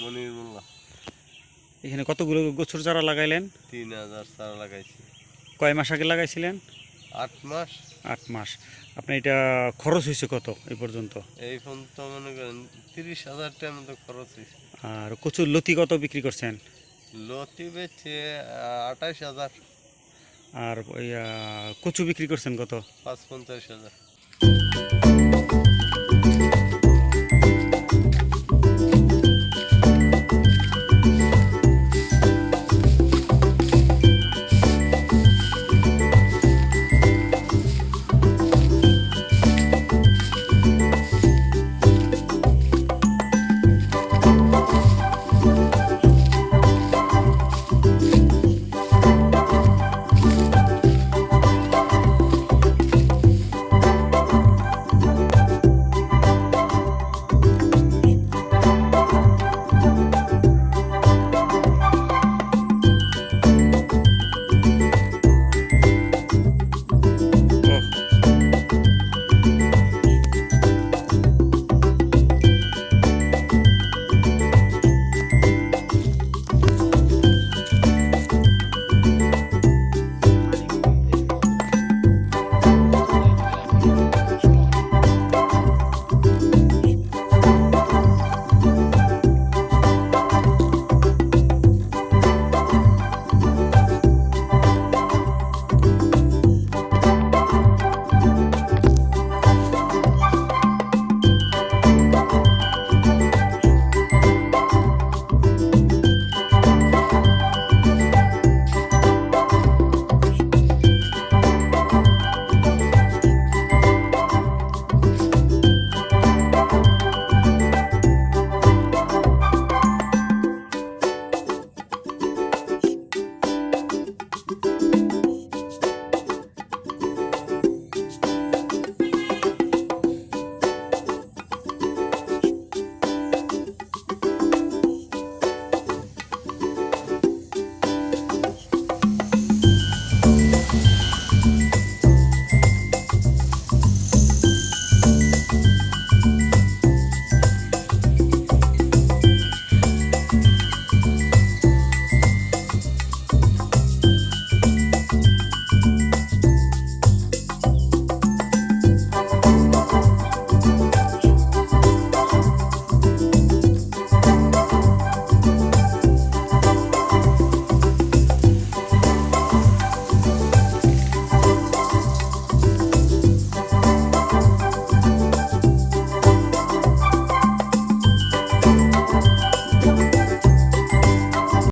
মনির মোল্লা এখানে কতগুলো গোছর চারা লাগাইলেন? তিন হাজার চারা লাগাইছি। কয় মাস আগে লাগাইছিলেন? আট মাস। আট মাস। আপনার এটা খরচ হয়েছে কত এই পর্যন্ত? এই পর্যন্ত তো মনে করেন তিরিশ হাজার টাকার মতো খরচ হয়েছে। আর কচুর লতি কত বিক্রি করছেন? লতি বেচে আঠাইশ হাজার। আর ওই কচু বিক্রি করছেন কত? পাঁচ পঞ্চাশ হাজার।